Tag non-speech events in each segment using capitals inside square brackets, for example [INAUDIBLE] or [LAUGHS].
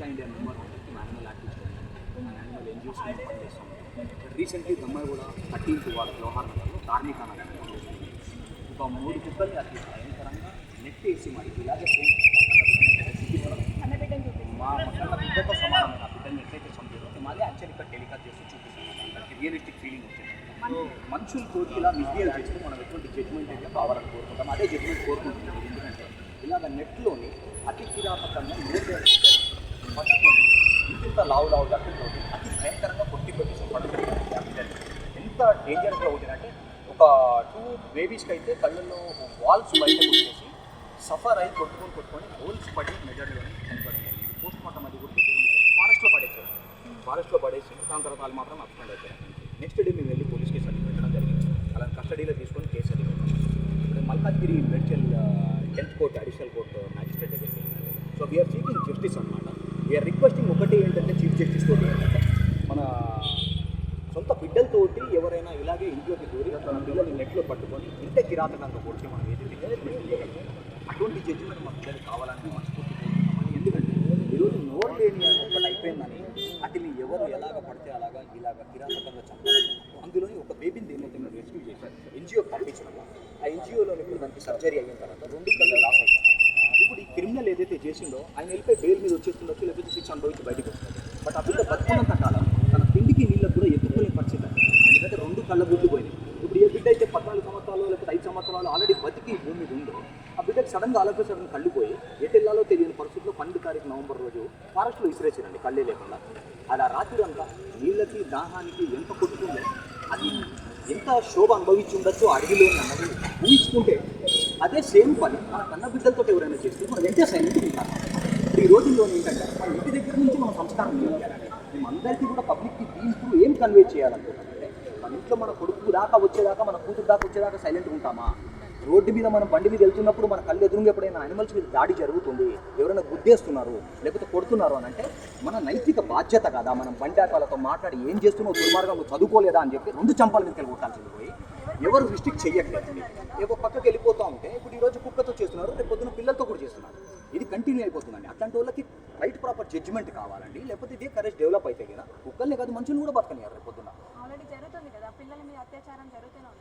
నేను India number one animal activist మన animal NGOs పనిచేస్తాం రీసెంట్లీ దమ్మాయి కూడా థర్టీన్త్ వాడు వ్యవహార నగర్లో కార్మిక నగర్ ఒక మూడు కుక్కల్ని అతి భయంకరంగా నెట్ వేసి మరి ఇలాగే మా మక్కల బిడ్డతో సమానమైన బిడ్డని ఎట్లయితే చంపారో మాది యాక్చువల్ ఇక్కడ టెలికాస్ట్ చేసి చూపిస్తున్నాం దానికి రియలిస్టిక్ ఫీలింగ్ వచ్చింది మనుషులు తోటి ఇలా మిస్బిహేవ్ చేస్తే మనం ఎటువంటి జడ్జ్మెంట్ అయితే కావాలని కోరుకుంటాం అదే జడ్జ్మెంట్ కోరుకుంటున్నాం ఎందుకంటే ఇలాగ నెట్లోని అతి కిరాపకంగా పట్టుకొని ఇంత లావు లావు లట్టుతోటి అతి భయంకరంగా కొట్టి కొట్టి పడుతుంది ఎంత డేంజర్గా ఉంటుందంటే ఒక టూ బేబీస్కి అయితే కళ్ళల్లో వాల్స్ బయట వచ్చేసి సఫర్ అయి కొట్టుకొని కొట్టుకొని హోల్స్ పడి మెజార్టీ చనిపోయింది పోస్ట్ మార్టం అది కూడా ఫారెస్ట్లో పడేసారు ఫారెస్ట్లో పడేసి దాని తర్వాత వాళ్ళు మాత్రం అప్సెండ్ అయిపోయారు నెక్స్ట్ డే మేము వెళ్ళి పోలీస్ కేసు అది పెట్టడం జరిగింది. అలా కస్టడీలో తీసుకొని కేసు అది ఇప్పుడు Malkajgiri medical health court additional court magistrate దగ్గరికి వెళ్ళినారు so we are seeking justice అనమాట వీఆర్ రిక్వెస్టింగ్ ఒకటి ఏంటంటే చీఫ్ జస్టిస్ తోటి. మన సొంత బిడ్డలతోటి ఎవరైనా ఇలాగే ఇంట్లోకి దూరి తన పిల్లల్ని నెట్లో పట్టుకొని ఇంటే కిరాతకంగా కొడితే మనం ఏదైతే అటువంటి జడ్జిమెంట్ మన పిల్లలు కావాలని మనస్ఫూర్తి ఎందుకంటే ఈరోజు నోరు లేని ఒకటి అయిపోయిందని అతని ఎవరు ఎలాగ పడితే అలాగా ఇలాగ కిరాతకంగా చంపారు అందులోని ఒక బేబీని ఏమైతే రెస్క్యూ చేశారు ఎన్జిఓ పంపించడం ఆ ఎన్జిఓలో ఇప్పుడు దానికి సర్జరీ అయిన తర్వాత రెండు కళ్ళు లాస్ అవుతుంది క్రిమినల్ ఏదైతే చేసిండో ఆయన వెళ్ళిపోయి బెయిల్ మీద వచ్చేస్తుండొచ్చు లేకపోతే శిక్ష అనుభవించి బయటకు వస్తుంది బట్ ఆ బిడ్డ బతుకున్నంత కాలం తన పిండికి నీళ్ళకు కూడా ఎత్తుకునే పరిస్థితి ఎందుకంటే రెండు కళ్ళ గుడ్లు పోయినాయి. ఇప్పుడు ఏ బిడ్డ అయితే పద్నాలుగు సంవత్సరాలు లేకపోతే ఐదు సంవత్సరాలు ఆల్రెడీ బతికి భూమి మీద ఉందో ఆ బిడ్డకి సడన్గా ఆలోచన సడన్ కళ్ళు పోయి ఎటు వెళ్ళాలో తెలియని పరిస్థితిలో పన్నెండు తారీఖు నవంబర్ రోజు ఫారెస్ట్లో విసిరేసారండి కళ్ళే లేకుండా. అలా రాత్రి అంతా నీళ్ళకి దాహానికి ఎంత కొట్టుకుందో అది ఎంత శోభ అనుభవించి ఉండొచ్చు అడవిలో అన్నది ఊహించుకుంటే అదే సేమ్ పని మన కన్న బిడ్డలతో ఎవరైనా చేస్తే మనం ఎంత సైలెంట్ ఉంటారు ఈ రోజుల్లో ఏంటంటే మన ఇంటి దగ్గర నుంచి మనం సంస్కారం చేయాలి మేమందరికీ కూడా పబ్లిక్కి దీని త్రూ ఏం కన్వే చేయాలనుకుంటామంటే మన ఇంట్లో మన కొడుకు దాకా వచ్చేదాకా మన కూతురు దాకా వచ్చేదాకా సైలెంట్గా ఉంటామా? రోడ్డు మీద మనం బండి మీద వెళ్తున్నప్పుడు మన కళ్ళు ఎదురుగా ఎప్పుడైనా అనిమల్స్ మీద దాడి జరుగుతుంది? ఎవరైనా గుద్దేస్తున్నారు? లేకపోతే కొడుతున్నారు అని అంటే మన నైతిక బాధ్యత కదా. మనం బండి వాళ్ళతో మాట్లాడి ఏం చేస్తున్నావు? దుర్మార్గంలో చదువుకోలేదా అని చెప్పి రెండు చంపాల మీదకి వెళ్ళి కొట్టాల్సింది పోయి ఎవరు రిస్ట్రిక్ట్ చేయట్లేదు ఏవో పక్కకి వెళ్ళిపోతా ఉంటే ఇప్పుడు ఈరోజు కుక్కతో చేస్తున్నారు రేపు పొద్దున పిల్లలతో కూడా చేస్తున్నారు. ఇది కంటిన్యూ అయిపోతుందండి. అట్లాంటి వాళ్ళకి రైట్ ప్రాపర్ జడ్జిమెంట్ కావాలండి. లేకపోతే ఇదే కరేజ్ డెవలప్ అయితే కదా. కుక్కల్ని కాదు మనుషులు కూడా బతకనియారు రేపు పొద్దున ఆల్రెడీ జరుగుతుంది కదా పిల్లల మీద అత్యాచారం జరుగుతూనే ఉంది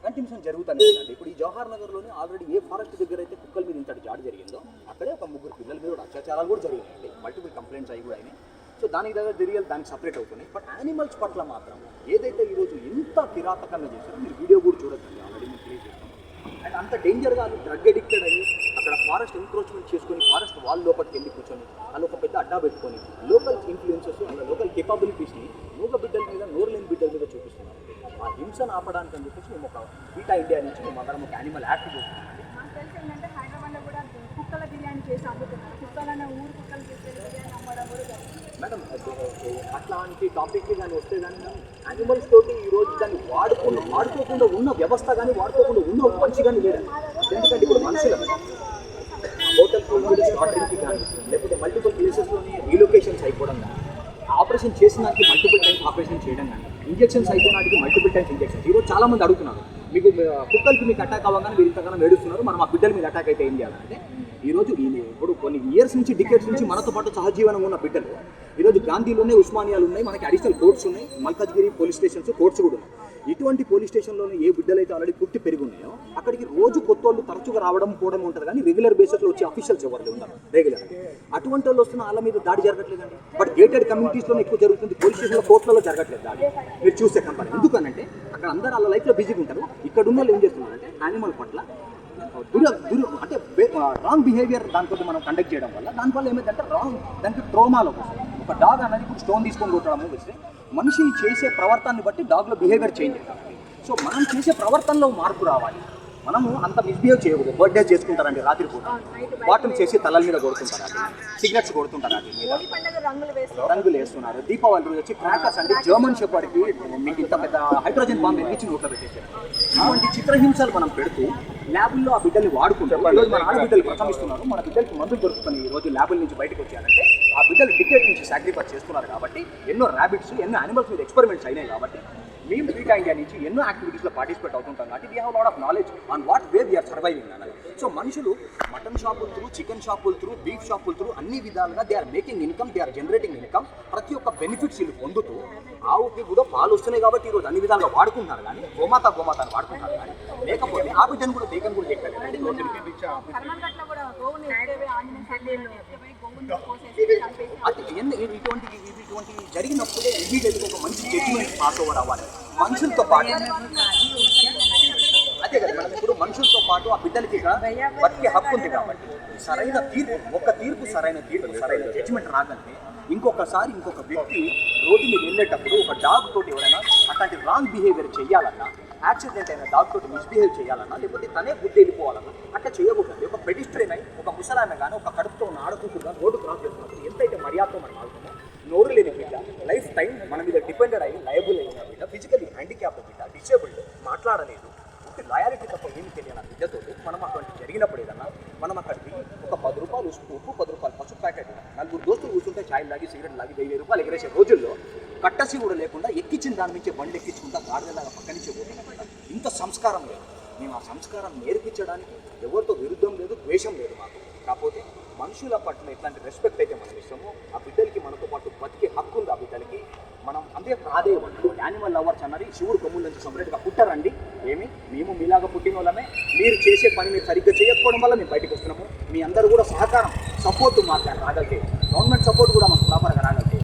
కంటిన్యూషన్ జరుగుతూనే ఉందండి. ఇప్పుడు ఈ జవహర్ నగర్లోనే ఆల్రెడీ ఏ ఫారెస్ట్ దగ్గర అయితే కుక్కల మీద ఇంతటి జాడు జరిగిందో అక్కడే ఒక ముగ్గురు పిల్లల మీద కూడా అత్యాచారాలు కూడా జరిగినాయండి. మల్టిపుల్ కంప్లైంట్స్ అవి కూడా అయినాయి. సో దానికి దగ్గర జరిగే దానికి సపరేట్ అవుతున్నాయి. బట్ యానిమల్స్ పట్ల మాత్రం ఏదైతే ఈరోజు ఎంత కిరాతకంగా చేశారో మీరు వీడియో కూడా చూడొచ్చండి ఆల్రెడీ మీకు ప్లే అండ్ అంత డేంజర్గా డ్రగ్ అడిక్టెడ్ అయ్యి అక్కడ ఫారెస్ట్ ఎంక్రోచ్మెంట్ చేసుకొని ఫారెస్ట్ వాల్ లోపలికి వెళ్ళి కూర్చొని వాళ్ళు ఒక పెద్ద అడ్డా పెట్టుకొని లోకల్ ఇన్ఫ్లుయెన్సెస్ అండ్ లోకల్ కెపాబిలిటీస్ని మూగ బిడ్డల మీద నోరు లేని బిడ్డల మీద చూపిస్తున్నారు. ఆ హింసను ఆపడానికి అని చెప్పేసి మేము ఒక బీటా ఇండియా నుంచి మేము అందరం ఒక యానిమల్ యాక్ట్ కుక్కల బిర్యానీ చేసి అమ్ముతున్నారు. కుక్కలన్న ఊరు కుక్కలు తీసుకెళ్ళి బిర్యానీ అమ్మడం కూడా జరుగుతుంది. మేడం అట్లాంటి టాపిక్ కానీ వస్తే కానీ యానిమల్స్ తోటి ఈ రోజు దాన్ని వాడుకుండా వాడుకోకుండా ఉన్న వ్యవస్థ కానీ వాడుకోకుండా ఉన్న మంచి కానీ లేదండి ఎందుకంటే ఇప్పుడు మనుషులు హోటల్ కానీ లేకపోతే మల్టిపుల్ ప్లేసెస్లోని రీలొకేషన్స్ అయిపోవడం కానీ ఆపరేషన్ చేసిన దానికి మల్టిపుల్ టైమ్స్ ఆపరేషన్ చేయడం కానీ ఇంజెక్షన్స్ అయిపోయిన వాటికి మల్టిపుల్ టైమ్స్ ఇంజెక్షన్స్ ఈరోజు చాలా మంది అడుగుతున్నారు మీకు కుక్కలకి మీకు అటాక్ అవ్వగానే మీరు ఇంతగానో ఏడుస్తున్నారు మనం ఆ బిడ్డల మీద అటాక్ అయితే ఏం చేయాలంటే ఈ రోజు ఈ ఇప్పుడు కొన్ని ఇయర్స్ నుంచి డికెట్స్ నుంచి మనతో పాటు సహజీవనం ఉన్న బిడ్డలు ఈరోజు గాంధీలోనే ఉస్మానియాలు ఉన్నాయి మనకి అడిషనల్ కోర్ట్స్ ఉన్నాయి మల్కాజ్గిరి పోలీస్ స్టేషన్స్ కోర్ట్స్ కూడా ఉన్నాయి. ఇటువంటి పోలీస్ స్టేషన్లోనే ఏ బిడ్డలు అయితే ఆల్రెడీ పుట్టి పెరిగి ఉన్నాయో అక్కడికి రోజు కొత్త వాళ్ళు తరచుగా రావడం పోవడం ఉంటుంది. కానీ రెగ్యులర్ బేసిస్లో వచ్చే అఫీషియల్స్ ఎవరు ఉన్నారు? రెగ్యులర్ అటువంటి వాళ్ళు వస్తున్న వాళ్ళ మీద దాడి జరగట్లేదండి. బట్ గేటెడ్ కమ్యూనిటీస్లోనే ఎక్కువ జరుగుతుంది. పోలీస్ స్టేషన్లో కోర్టులలో జరగట్లేదు దాడి. మీరు చూసే కంపెనీ ఎందుకనంటే అక్కడ అందరూ వాళ్ళ లైఫ్లో బిజీగా ఉంటారు. ఇక్కడ ఉన్న వాళ్ళు ఏం చేస్తున్నారంటే యానిమల్ పట్ల దుర దురు అంటే రాంగ్ బిహేవియర్ దాంతో మనం కండక్ట్ చేయడం వల్ల దానివల్ల ఏమైందంటే రాంగ్ దానికి ట్రోమాలో ఒక డాగ్ అనేది ఇప్పుడు స్టోన్ తీసుకొని కొట్టడము వస్తే మనిషి చేసే ప్రవర్తనని బట్టి డాగ్లో బిహేవియర్ చేంజ్ అవుతుంది. సో మనం చేసే ప్రవర్తనలో మార్పు రావాలి. మనము అంత మిస్బిహేవ్ చేయకూడదు. బర్త్డే చేసుకుంటారండి రాత్రి పూట బాటిల్ చేసి తలల మీద కొడుతుంటారండి. సిగరెట్స్ కొడుతుంటారండి రంగులు వేసి రంగులు వేస్తున్నారు. దీపావళి రోజు వచ్చి క్రాకర్స్ అంటే జర్మన్ షెపర్డ్కి మీకు ఇంత పెద్ద హైడ్రోజన్ బాంబ్ ఎక్కించి నోట్లో పెట్టేశారు? ఇటువంటి చిత్రహింసలు మనం పెడుతూ ల్యాబుల్లో ఆ బిడ్డల్ని వాడుకుంటాం ఈ రోజు మన ఆడబిడ్డలు ప్రథమిస్తున్నారు. మన బిడ్డలకి మందులు దొరుకుతున్నాయి. ఈ రోజు ల్యాబుల నుంచి బయటకు వచ్చారంటే ఆ బిడ్డలు టికెట్ నుంచి సాక్రిఫైస్ చేస్తున్నారు కాబట్టి ఎన్నో ర్యాబిట్స్ ఎన్నో యానిమల్స్ మీద ఎక్స్పెరిమెంట్స్ అయినాయి కాబట్టి మేము ఫ్రీకా ఇండియా నుంచి ఎన్నో యాక్టివిటీస్లో పార్టిసిపేట్ అవుతుంటాం కాబట్టి we have lot of knowledge on what way we are surviving అన్నది. సో మనుషులు మటన్ షాపుల త్రూ చికెన్ షాపుల త్రూ బీఫ్ షాపుల త్రూ అన్ని విధాలుగా they are making income they are generating income ప్రతి ఒక్క బెనిఫిట్స్ వీళ్ళు పొందుతూ ఆవుకి కూడా పాలు వస్తున్నాయి కాబట్టి ఈరోజు అన్ని విధాలుగా వాడుకుంటున్నారు కానీ గోమాత గోమాతను వాడుకుంటారు కానీ లేకపోతే ఆ బిడ్డను కూడా దేకని కూడా చెప్పారు అది ఇటువంటి ఇటువంటి జరిగినప్పుడే ఇమీడియట్గా ఒక మంచి జడ్జిమెంట్ పాస్ ఓవర్ అవ్వాలి. మనుషులతో పాటు అదే కదా మనం ఇప్పుడు మనుషులతో పాటు ఆ బిడ్డలకి ఇక బతికే హక్కు ఉంది కాబట్టి. సరైన తీర్పు ఒక తీర్పు సరైన తీర్పు సరైన జడ్జిమెంట్ రాగలిగితే ఇంకొకసారి ఇంకొక వ్యక్తి రోడ్డు మీద వెళ్ళేటప్పుడు ఒక డాగ్ తోటి ఎవరైనా అట్లాంటి రాంగ్ బిహేవియర్ చేయాలన్నా యాక్సిడెంట్ అయిన డాక్టర్ మిస్బిహేవ్ చేయాలన్నా లేకపోతే తనే గుడ్డు వెళ్ళిపోవాలన్నా అట్లా చేయకూడదు ఒక పెడిస్ట్రీన్ అయి ఒక ముసలామె కానీ ఒక కడుపుతో ఉన్న ఆడకూతురు కానీ రోడ్డు క్రాస్ చేస్తున్నప్పుడు ఎంతైతే మర్యాదతో మనం ఆడుతామో నోరు లేని బిడ్డ లైఫ్ టైం మన మీద డిపెండెడ్ అయ్యి లయబుల్ అయిన బిడ్డ ఫిజికలీ హ్యాండిక్యాప్ బిడ్డ డిసేబుల్డ్ మాట్లాడలేదు ఒకటి లాయాలిటీ తప్ప ఏమి తెలియని బిడ్డతో మనం అటువంటి జరిగినప్పుడు ఏదన్నా మనం అక్కడికి ఒక పది రూపాయలు ఉప్పు ఉప్పు పది రూపాయలు పసుపు ప్యాకెట్ నలుగురు దోస్తులు కూర్చుంటే ఛాయ్ లాగి సిగరెట్ లాగి వెయ్యి రూపాయలు ఎగరేసే రోజుల్లో కట్టసి కూడా లేకుండా ఎక్కించిన దాని నుంచి బండి ఎక్కించుకుంటా గాడిదలాగా పక్క నుంచి పోతున్నా ఇంత సంస్కారం లేదు. మేము ఆ సంస్కారం నేర్పించడానికి ఎవరితో విరుద్ధం లేదు ద్వేషం లేదు మాకు. కాకపోతే మనుషుల పట్ల ఎట్లాంటి రెస్పెక్ట్ అయితే మనం ఇస్తామో ఆ బిడ్డలకి మనతో పాటు బతికే హక్కు ఉంది ఆ బిడ్డలకి. మనం అంతే ప్రాధేయం అంటారు యానిమల్ లవర్స్ అన్నది శివుడు కొమ్ముల నుంచి సపరేట్గా పుట్టారండి. ఏమి? మేము మీలాగా పుట్టిన వాళ్ళమే. మీరు చేసే పని మీరు సరిగ్గా చేయకపోవడం వల్ల మేము బయటకు వస్తున్నాము. మీ అందరూ కూడా సహకారం సపోర్ట్ మాట్లాడారు రాగలితే గవర్నమెంట్ సపోర్ట్ కూడా మాకు ప్రాపర్గా రాగలితే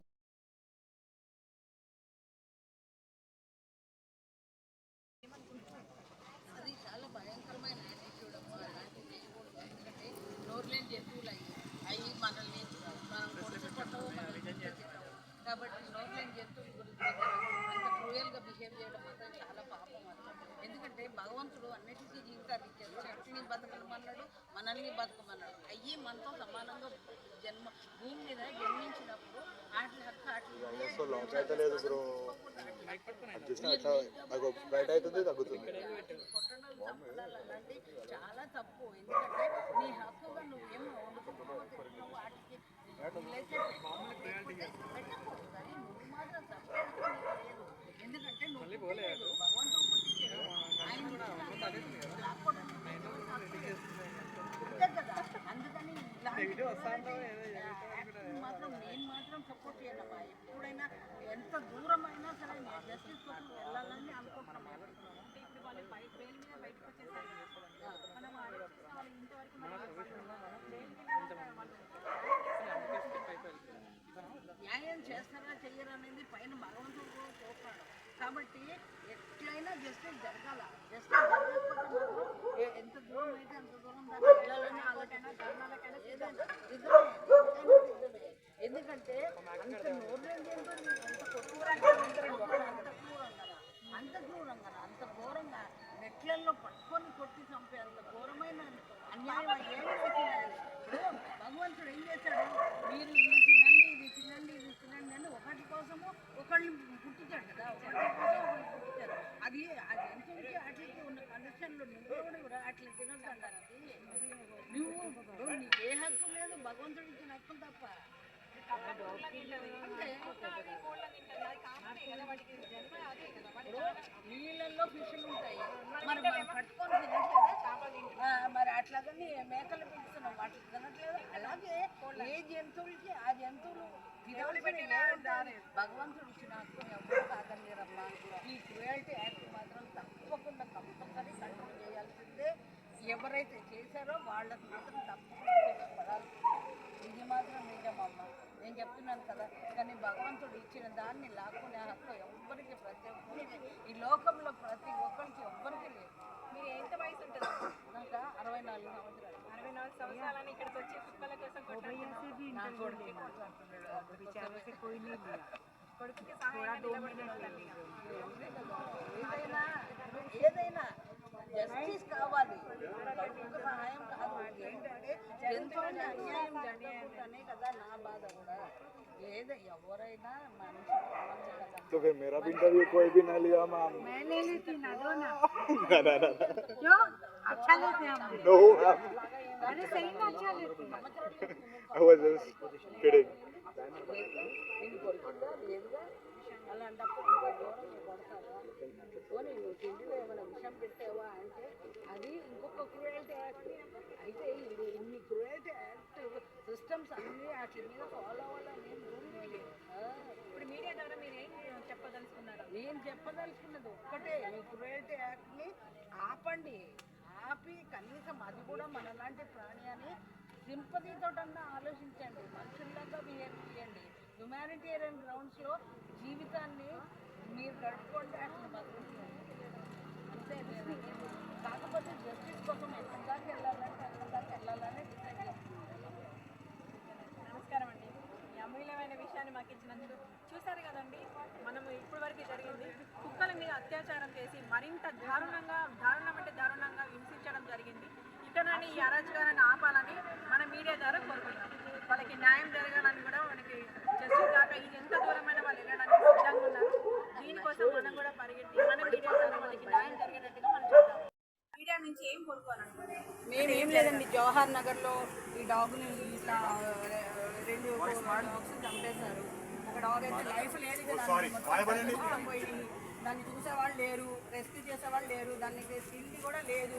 అది చాలా భయంకరమైన యాటిట్యూడ్ అమ్మా అలాంటి చేయకూడదు ఎందుకంటే నోరులేని జంతువులు అయ్యి అవి మనల్ని మనం కొడుతూ కొట్టవు మనల్ని తిట్టవు కాబట్టి నోరులేని జంతువుల గురించి అంత క్రూయల్గా బిహేవ్ చేయడం మాత్రం చాలా పాపం అన్నమాట. ఎందుకంటే భగవంతుడు అన్నిటికీ జీవితాలు ఇచ్చారు చెట్టుని బతకమన్నాడు మనల్ని బతకమన్నాడు. అయ్యి మనతో సమానంగా జన్మ భూమి మీద జన్మించినప్పుడు ఆటల హక్కు ఆటలు అలాంటి చాలా తప్పు. ఎందుకంటే నీ హక్కుగా నువ్వేమో వండుకోకపోతే నువ్వు వాటికి వీలైతే పెట్టకూడదు కానీ నువ్వు మాత్రం తప్పు లేదు ఎందుకంటే నువ్వు పుట్టలేదు, భగవంతుడు పుట్టించాడు ఆయన లాక్కోవడం అంతే కదా అందుకని ఇలాంటి యాక్షన్ మాత్రం నేను మాత్రం సపోర్ట్ చేయనమ్మా. ఎప్పుడైనా ఎంత దూరమైనా సరే నేను జస్టిస్ కోసం వెళ్ళాలని అనుకుంటున్నాను ఇప్పుడు వాళ్ళు బయట బెయిల్ మీద బయటకు వచ్చేసారు మనం ఆలోచిస్తే వాళ్ళు ఇంతవరకు న్యాయం చేస్తారా చెయ్యరా అనేది పైన భగవంతుడు కూడా కాబట్టి ఎట్లయినా జస్టిస్ జరగాల. జస్టిస్ జరగకపోతే మాత్రం ఎంత దూరం అయితే అంత దూరం దాకా వెళ్ళాలని ఆలోచన ధర్నాలకైనా ఎందుకంటే అంత నోర్లేం జంతువులు అంత కొట్టుకురాక అంత క్రూరంగా అంత క్రూరంగా అంత ఘోరంగా నెట్లల్లో పట్టుకొని కొట్టి చంపే అంత ఘోరమైన అన్యాయం ఏమి చేసినారు ఇప్పుడు భగవంతుడు ఏం చేశాడు మీరు ఇది తినండి ఇది తినండి ఇది తినండి అని ఒకటి కోసము ఒకళ్ళని పుట్టించాడు కదా ఒకటి కోసం ఒకళ్ళు పుట్టించారు అది ఆ జంతువులకి వాటికి ఉన్న కండిషన్లు నువ్వు కూడా కూడా అట్లా తినొద్దు అంటారు అది నువ్వు ఇప్పుడు నీకు ఏ హక్కు లేదు భగవంతుడు ఇచ్చిన హక్కు తప్ప నీళ్ళల్లో ఫిష్లు ఉంటాయి మరి మనం పట్టుకొని తినట్లేదా మరి అట్లాగని మేకలు పెంచుతున్నాం వాటికి తినట్లేదు అలాగే ఏ జంతువులకి ఆ జంతువులు భగవంతుడు ఇచ్చిన హక్కు ఎవరు కాదలేరమ్మా ఈ క్రుయాలిటీ యాక్ట్ మాత్రం తప్పకుండా తప్పకుండా ఎవరైతే చేశారో వాళ్ళకి మాత్రం తప్పకుండా ఇది మాత్రం నిజమమ్మా నేను చెప్తున్నాను కదా కానీ భగవంతుడు ఇచ్చిన దాన్ని లాక్కునే హక్కు ఎవ్వరికి ప్రతి ఒక్కరికి ఈ లోకంలో ప్రతి ఒక్కరికి ఎవ్వరికి లేదు. మీరు ఎంత వయసు ఉంటుంది? నాకు అరవై నాలుగు సంవత్సరాలు. అరవై నాలుగు సంవత్సరాలని ఇక్కడికి వచ్చి కుక్కల కోసం. కొడుకుకి ఏదైనా జస్టిస్ కావాలి కొడుకు సహాయం కాదు ఏంటంటే జంతువుని అన్యాయం జరగకూడదనే కదా నా బాధ కూడా ఏదో ఎవరైనా మనిషి కావాలి కదా तो फिर मेरा भी इंटरव्यू कोई भी ना लिया मैम मैं ले लेती ना दो ना [LAUGHS] ना ना ना क्यों अच्छा लेते हैं हम नो मैम अरे सही में अच्छा लेते हैं आई वाज जस्ट किडिंग నేను కొడుకుందా లేదుగా అలాంటప్పుడు కొడతారా పోనీ నువ్వు తిండిలో ఏమైనా విషం పెట్టావా అంటే అది ఇంకొక క్రూయల్టీ యాక్ట్ అయితే ఇన్ని క్రూయల్టీ యాక్ట్ సిస్టమ్స్ అన్నీ వాటి మీద ఫాలో అవ్వాలని ఇప్పుడు మీడియా ద్వారా మీరు ఏం చెప్పదలుచుకున్నారు? నేను చెప్పదలుచుకున్నది ఒక్కటే ఈ క్రూయల్టీ యాక్ట్ని ఆపండి. ఆపి కనీసం అది కూడా మనలాంటి ప్రాణి అని సింపతితోటన్నా ఆలోచించండి. మనుషుల్లాగా బిహేవ్ చేయండి. హ్యుమానిటేరియన్ గ్రౌండ్స్లో జీవితాన్ని మీరు గడుపుకోండి అసలు బతుకుతుంది అంతే నేను కాకపోతే జస్టిస్ కోసం ఎక్కడి దాకా వెళ్ళాలంటే ఎక్కడి దాకా వెళ్ళాలని డిసైడ్ చేసుకుంటాను నమస్కారం అండి. ఈ అమూల్యమైన విషయాన్ని మాకు ఇచ్చినందుకు చూశారు కదండి మనము ఇప్పటి వరకు జరిగింది. కుక్కల మీద అత్యాచారం చేసి మరింత దారుణంగా దారుణం అంటే దారుణంగా హింసించడం జరిగింది. ఇకనని ఈ అరాచకాలను ఆపాలని మన మీడియా ద్వారా కోరుకుంటాం వాళ్ళకి న్యాయం జరగాలని కూడా మనకి జస్టిస్ దాకా ఇది ఎంత దూరమైన వాళ్ళు వెళ్ళడానికి సిద్ధంగా ఉన్నారు దీనికోసం మనం కూడా పరిగెత్తి మన మీడియా ద్వారా వాళ్ళకి న్యాయం జరిగేటట్టుగా మనం చూద్దాం. మీడియా నుంచి ఏం కోరుకోవాలనుకుంటున్నారు మేము ఏం లేదండి జవహర్ నగర్లో ఈ డాగ్ని ఇట్లా రెండు డాగ్స్ చంపేశారు. ఒక డాగ్ అయితే లైఫ్ లేదు ఇక దాన్ని మొత్తం మొత్తం పోయి దాన్ని చూసేవాళ్ళు లేరు రెస్క్యూ చేసేవాళ్ళు లేరు దానికి తిండి కూడా లేదు.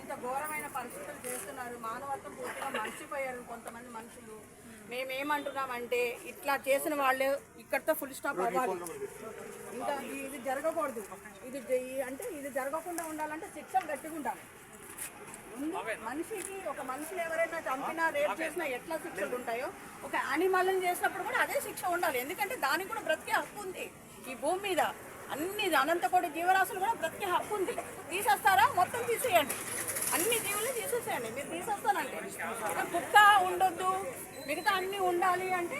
ఇంత ఘోరమైన పరిస్థితులు చేస్తున్నారు మానవత్వం పూర్తిగా మర్చిపోయారు కొంతమంది మనుషులు. మేమేమంటున్నామంటే ఇట్లా చేసిన వాళ్ళు ఇక్కడితో ఫుల్ స్టాప్ అవ్వాలి. ఇంకా ఇది- జరగకూడదు. ఇది అంటే ఇది జరగకుండా ఉండాలంటే శిక్షలు గట్టిగా ఉండాలి. మనిషికి ఒక మనిషిని ఎవరైనా చంపినా రేప్ చేసినా ఎట్లా శిక్షలు ఉంటాయో ఒక యానిమల్ని చేసినప్పుడు కూడా అదే శిక్ష ఉండాలి. ఎందుకంటే దానికి కూడా బ్రతికే హక్కు ఉంది. ఈ భూమి మీద అన్ని అనంతకోటి జీవరాశులు కూడా బ్రతికే హక్కు ఉంది. తీసేస్తారా? మొత్తం తీసేయండి. అన్ని జీవులు తీసేసేయండి. మీరు తీసేస్తానంటే. కుక్క ఉండొద్దు అన్ని అంటే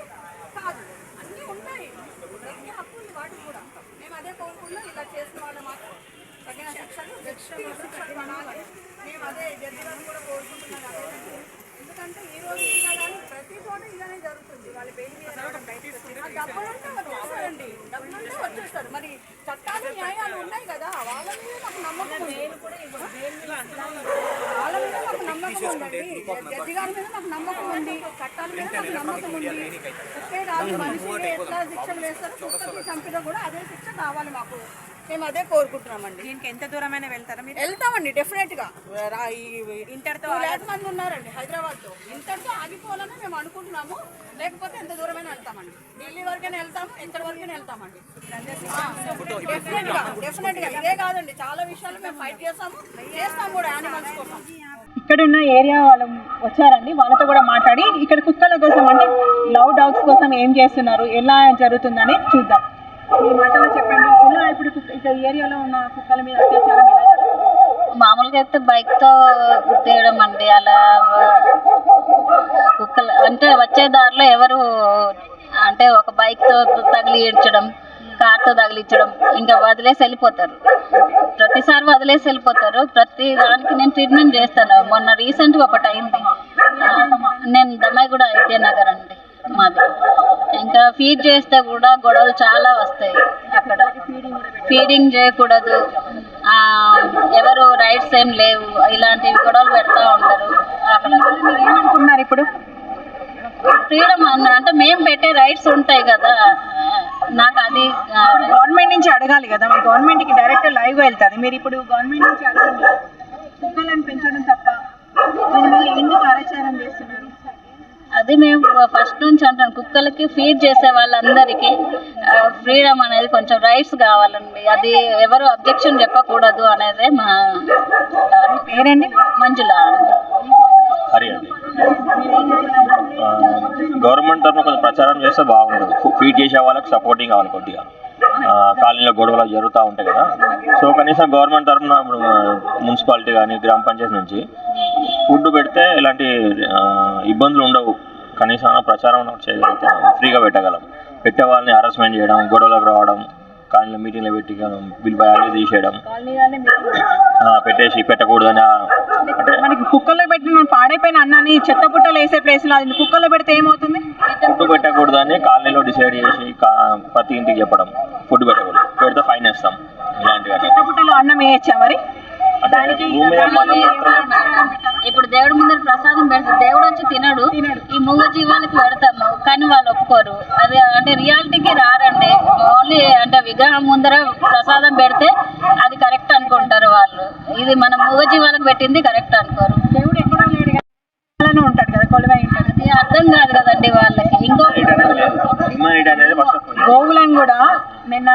కాదు. అన్నీ ఉన్నాయి బ్రతికే హక్కు ఉంది వాటికి కూడా. మేము అదే కోరుకున్నాం ఇలా చేసిన వాళ్ళు మాత్రం తగిన శిక్షలు శిక్షలు శిక్షలు పడాలి మేము అదే జడ్జి కూడా కోరుకుంటున్నాం అదే ఎందుకంటే ఈ రోజు ఇలా కానీ ప్రతి చోట ఇలానే జరుగుతుంది. వాళ్ళ బెయిల్ డబ్బులంటే వచ్చేస్తారండి. డబ్బులంటే వచ్చేస్తారు. మరి చట్టాలు న్యాయాలు ఉన్నాయి కదా? వాళ్ళ మీద నాకు నమ్మకం ఉంది. వాళ్ళ మీద నాకు నమ్మకం ఉందండి. జడ్జి గారి మీద నాకు నమ్మకం ఉంది. చట్టాల మీద నాకు నమ్మకం ఉంది. ఒకే కాదు మనిషి ఎట్లా శిక్షలు వేస్తారో కుక్కకి చంపినా కూడా అదే శిక్ష కావాలి మాకు. మేము అదే కోరుకుంటున్నామండి. దీనికి ఎంత దూరమైనా వెళ్తారా మీరు? వెళ్తామండి డెఫినెట్గా. టూ ల్యాక్స్ మంది ఉన్నారండి హైదరాబాద్లో ఇంతటితో ఆగిపోవాలని మేము అనుకుంటున్నాము. లేకపోతే ఎంత దూరమైనా వెళ్తామండి. ఢిల్లీ వరకైనా వెళ్తాము ఇంతటి వరకైనా వెళ్తామండి. డెఫినెట్గా డెఫినెట్గా. ఇదే కాదండి చాలా విషయాలు మేము ఫైట్ చేస్తాము చేస్తాము కూడా యానిమల్స్ కోసం. ఇక్కడ ఉన్న ఏరియా వాళ్ళు వచ్చారండి వాళ్ళతో కూడా మాట్లాడి ఇక్కడ కుక్కల కోసం అంటే లవ్ డాగ్స్ కోసం ఏం చేస్తున్నారు ఎలా జరుగుతుందని చూద్దాం. మీ మాటలో చెప్పండి. ఇప్పుడు ఇక్కడ ఏరియాలో ఉన్న కుక్కల మీద అత్యాచారం మామూలుగా అయితే బైక్తో అండి. అలా కుక్కలు అంటే వచ్చే దారిలో ఎవరు అంటే ఒక బైక్తో తగిలించడం కార్తో తగిలించడం ఇంకా వదిలేసి వెళ్ళిపోతారు. ప్రతిసారి వదిలేసి వెళ్ళిపోతారు. ప్రతి దానికి నేను ట్రీట్మెంట్ చేస్తాను. మొన్న రీసెంట్గా ఒకటి అయింది. దమ్మాయి నేను దమ్మాయిగూడ నగర్ అండి. మాది ఇంకా ఫీడ్ చేస్తే కూడా గొడవలు చాలా వస్తాయి అక్కడ. ఫీడింగ్ చేయకూడదు. ఎవరు రైట్స్ ఏం లేవు. ఇలాంటివి గొడవలు పెడతా ఉంటారు అక్కడ. మీరు ఏమనుకున్నారు ఇప్పుడు? ఫ్రీడమ్ అన్న అంటే మేము పెట్టే రైట్స్ ఉంటాయి కదా. నాకు అది గవర్నమెంట్ నుంచి అడగాలి కదా. మరి గవర్నమెంట్కి డైరెక్ట్ లైవ్ వెళ్తుంది. మీరు ఇప్పుడు గవర్నమెంట్ నుంచి అడగండి. కుక్కలను పెంచడం తప్ప. దీని మీద ఎందుకు అరాచారం చేస్తున్నారు? అది మేము ఫస్ట్ నుంచి అంటాను కుక్కలకి ఫీడ్ చేసే వాళ్ళందరికీ ఫ్రీడమ్ అనేది కొంచెం రైట్స్ కావాలండి. అది ఎవరు అబ్జెక్షన్ చెప్పకూడదు అనేది మా పేరండి మంజుల హరి అండి. గవర్నమెంట్ తరఫున కొంచెం ప్రచారం చేస్తే బాగుంటుంది. ఫీడ్ చేసే వాళ్ళకి సపోర్టింగ్ కావాలి కొద్దిగా. కాలనీలో గొడవలు జరుగుతూ ఉంటాయి కదా. సో కనీసం గవర్నమెంట్ తరఫున ఇప్పుడు మున్సిపాలిటీ కానీ గ్రామ పంచాయతీ నుంచి ఫుడ్ పెడితే ఇలాంటి ఇబ్బందులు ఉండవు. కనీసం ప్రచారం చేయగలిగితే ఫ్రీగా పెట్టగలం. పెట్టే వాళ్ళని హరాస్మెంట్ చేయడం గొడవలకు రావడం కాలనీలో మీటింగ్లో పెట్టి బిల్ బయాలు తీసేయడం. పెట్టేసి పెట్టకూడదని అంటే మనకి కుక్కల్లో పెట్టిన పాడైపోయిన అన్నాన్ని చెత్త పుట్టలు వేసే ప్లేస్లో అది కుక్కల్లో పెడితే ఏమవుతుంది? ఫుడ్ పెట్టకూడదని కాలనీలో డిసైడ్ చేసి ప్రతి ఇంటికి చెప్పడం. ఫుడ్ పెట్టకూడదు. పెడితే ఫైన్ వేస్తాం. ఇలాంటివి చెత్త పుట్టలో అన్నం వేయచ్చా మరి? మనం ఇప్పుడు దేవుడి ముందర ప్రసాదం పెడతాం దేవుడు వచ్చి తినడు. ఈ మూగ జీవాలకు పెడతాము. కానీ వాళ్ళు ఒప్పుకోరు. అది అంటే రియాలిటీకి రారండి. ఓన్లీ అంటే విగ్రహం ముందర ప్రసాదం పెడితే అది కరెక్ట్ అనుకుంటారు వాళ్ళు. ఇది మన మూగజీవాలకు పెట్టింది కరెక్ట్ అనుకోరు. దేవుడు ఎక్కడో లేడు ఉంటాడు కదా కొలువై ఉంటాడు. అది అర్థం కాదు కదండి వాళ్ళకి. ఇంకో గోవులను కూడా నిన్న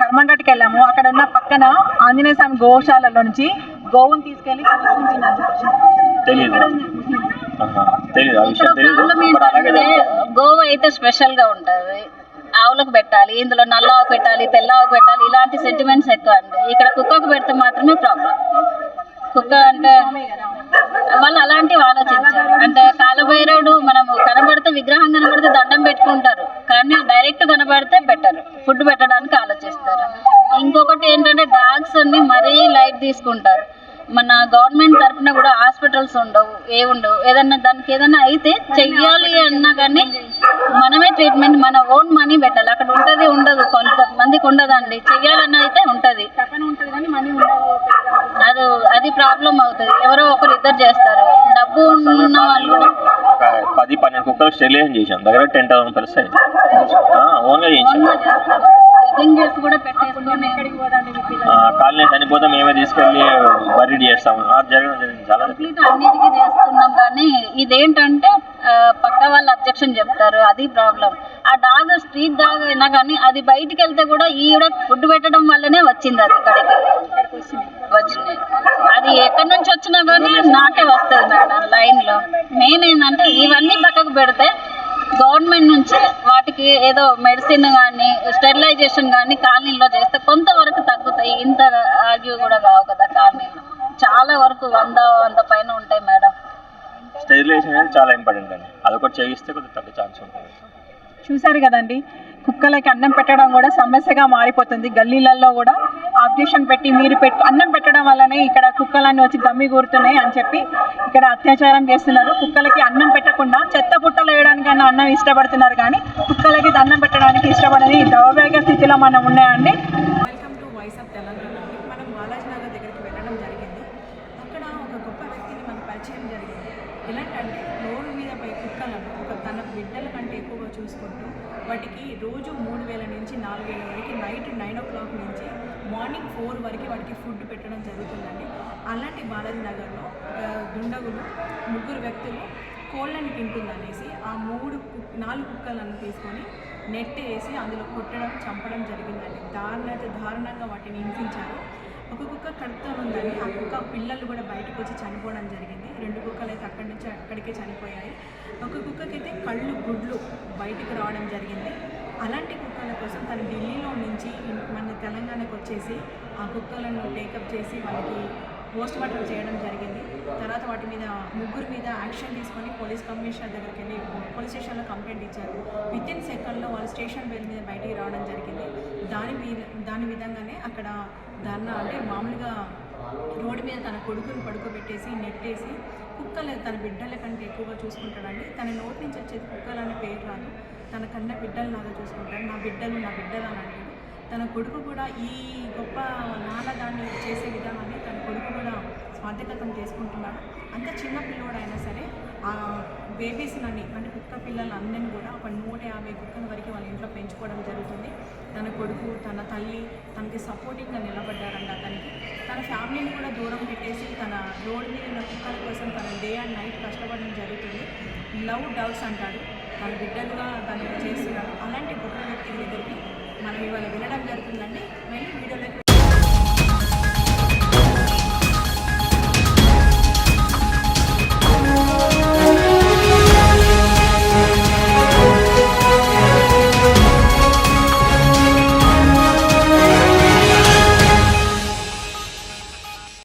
కర్మంగట్కి వెళ్ళాము అక్కడ ఉన్న పక్కన ఆంజనేయ స్వామి గోశాలలో నుంచి గోవుని జరుగుతుంది. గోవు అయితే స్పెషల్గా ఉంటది. ఆవులకు పెట్టాలి ఇందులో నల్ల ఆవు పెట్టాలి తెల్ల ఆవు పెట్టాలి ఇలాంటి సెంటిమెంట్స్ ఎక్కువ అండి. ఇక్కడ కుక్కకు పెడితే మాత్రమే ప్రాబ్లం కుక్క అంటే వాళ్ళు అలాంటివి ఆలోచించారు. అంటే కాలభైరవుడు మనము కనబడితే విగ్రహం కనబడితే దండం పెట్టుకుంటారు. కానీ డైరెక్ట్ కనబడితే బెటర్. ఫుడ్ పెట్టడానికి ఆలోచిస్తారు. ఇంకొకటి ఏంటంటే డాగ్స్ అన్ని మరీ లైట్ తీసుకుంటారు. మన గవర్నమెంట్ తరఫున కూడా హాస్పిటల్స్ ఉండవు ఏ ఉండవు. ఏదన్నా దానికి ఏదన్నా అయితే చెయ్యాలి అన్నా కానీ మనమే ట్రీట్మెంట్ మన ఓన్ మనీ పెట్టాలి. అక్కడ ఉంటది ఉండదు. కొంతమందికి ఉండదండి. చెయ్యాలన్నా అయితే ఉంటది. తపన ఉంటుంది కానీ మనీ ఉండదు. అది అది ప్రాబ్లం అవుతుంది. ఎవరో ఒకరు ఇద్దరు చేస్తారు. డబ్బు ఉన్న వాళ్ళు పది పన్నెండు కుక్కలు స్టెరిలైజేషన్ చేశాం. దగ్గర టెన్ థౌసండ్ ప్లస్ అయింది ఓన్గా చేసి కాలనీ చనిపోతే మేమే తీసుకెళ్ళి బర్రీడ్ చేస్తాము. అది జరగడం జరిగింది చాలా జరిగింది. కంప్లీట్ అన్నిటికీ చేస్తున్నాం కానీ ఇదేంటంటే పక్క వాళ్ళు అబ్జెక్షన్ చెప్తారు అది ప్రాబ్లం. ఆ డాగ్ స్ట్రీట్ డాగ్ అయినా కానీ అది బయటికి వెళ్తే కూడా ఈవిడ ఫుడ్ పెట్టడం వల్లనే వచ్చింది అది ఇక్కడికి. వచ్చింది. అది ఎక్కడి నుంచి వచ్చినా కానీ నాకే వస్తుంది మేడం లైన్లో మెయిన్ ఏంటంటే ఇవన్నీ పక్కకు పెడితే గవర్నమెంట్ నుంచి వాటికి ఏదో మెడిసిన్ కానీ స్టెరిలైజేషన్ కానీ కాలనీలో చేస్తే కొంతవరకు తగ్గుతాయి. ఇంత ఆర్గ్యూ కూడా కావు కదా కాలనీలో. చాలా వరకు వంద వంద పైన ఉంటాయి మేడం. స్టెరిలైజేషన్ అనేది చాలా ఇంపార్టెంట్ అండి. అదొకటి చేయిస్తే కొద్దిగా తగ్గే ఛాన్స్ ఉంటుంది. చూశారు కదండి కుక్కలకి అన్నం పెట్టడం కూడా సమస్యగా మారిపోతుంది. గల్లీలలో కూడా ఆబ్జెక్షన్ పెట్టి మీరు పెట్టు అన్నం పెట్టడం వల్లనే ఇక్కడ కుక్కలన్నీ వచ్చి దమ్మి కూరుతున్నాయి అని చెప్పి ఇక్కడ అత్యాచారం చేస్తున్నారు. కుక్కలకి అన్నం పెట్టకుండా చెత్త పుట్టలు వేయడానికైనా అన్నం ఇష్టపడుతున్నారు కానీ కుక్కలకి అన్నం పెట్టడానికి ఇష్టపడని దౌర్భాగ్య స్థితిలో మనం ఉన్నాయండి welcome to voice of Telangana మనం బాలాజీ నగర్ దగ్గరికి వెళ్ళడం జరిగింది అక్కడ ఒక గొప్ప వ్యక్తిని మనకు పరిచయం జరిగింది ఎలాంటంటే రోడ్డు మీద పై కుక్కలను ఒక తన బిడ్డల కంటే ఎక్కువగా చూసుకుంటూ వాటికి రోజు మూడు వేల నుంచి నాలుగు వేల వరకు నైట్ నైన్ ఓ క్లాక్ నుంచి మార్నింగ్ ఫోర్ వరకు వాడికి ఫుడ్ పెట్టడం జరుగుతుందండి. అలాంటి బాలాజీ నగర్లో ఒక దుండగులు ముగ్గురు వ్యక్తులు కోళ్ళని తింటుందనేసి ఆ మూడు కు- నాలుగు కుక్కలను తీసుకొని నెట్ వేసి అందులో కొట్టడం చంపడం జరిగిందండి. దారుణ దారుణంగా వాటిని హింసించారు. ఒక కుక్క కడుపుతో ఉందండి. ఆ కుక్క పిల్లలు కూడా బయటకు వచ్చి చనిపోవడం జరిగింది. రెండు కుక్కలు అయితే అక్కడి నుంచి అక్కడికే చనిపోయాయి. ఒక కుక్కకైతే కళ్ళు గుడ్లు బయటకు రావడం జరిగింది. అలాంటి కుక్కల కోసం తను ఢిల్లీలో నుంచి మన తెలంగాణకు వచ్చేసి ఆ కుక్కలను టేకప్ చేసి వాళ్ళకి పోస్ట్ మార్టం చేయడం జరిగింది. తర్వాత వాటి మీద ముగ్గురు మీద యాక్షన్ తీసుకొని పోలీస్ కమిషనర్ దగ్గరికి వెళ్ళి పోలీస్ స్టేషన్లో కంప్లైంట్ ఇచ్చారు. విత్ ఇన్ సెకండ్లో వాళ్ళు స్టేషన్ బెల్ మీద బయటికి రావడం జరిగింది. దాని మీద దాని విధంగానే అక్కడ ధర్నా అంటే మామూలుగా రోడ్డు మీద తన కొడుకుని పడుకోబెట్టేసి నెట్టేసి కుక్కలు తన బిడ్డల కంటే ఎక్కువగా చూసుకుంటాడండి. తన నోటి నుంచి వచ్చేది కుక్కలు అనే పేరు రాదు. తన కన్న బిడ్డలలాగా చూసుకుంటాడు నా బిడ్డలు నా బిడ్డలు అని అంటాడు. తన కొడుకు కూడా ఈ గొప్ప నాన్న దాన్ని చేసే విధానాన్ని తన కొడుకు కూడా స్వార్థకతం చేసుకుంటున్నాడు అంత చిన్న పిల్లోడు అయినా సరే ఆ బేబీస్ అంటే కుక్క పిల్లలు అందరినీ కూడా ఒక నూట యాభై కుక్కల వరకు వాళ్ళ ఇంట్లో పెంచుకోవడం జరుగుతుంది. తన కొడుకు తన తల్లి తనకి సపోర్టింగ్గా నిలబడ్డారంట అతనికి. తన ఫ్యామిలీని కూడా దూరం పెట్టేసి తన రోడ్ మీద ఉన్న కుక్కల కోసం తన డే అండ్ నైట్ కష్టపడడం జరుగుతుంది. లవ్ డవ్స్ అంటాడు. తన బిడ్డలుగా తను చేస్తున్నారు అలాంటి గొప్ప వ్యక్తి దగ్గరికి మనం ఇవాళ వినడం జరుగుతుందండి. మళ్ళీ వీడియోలోకి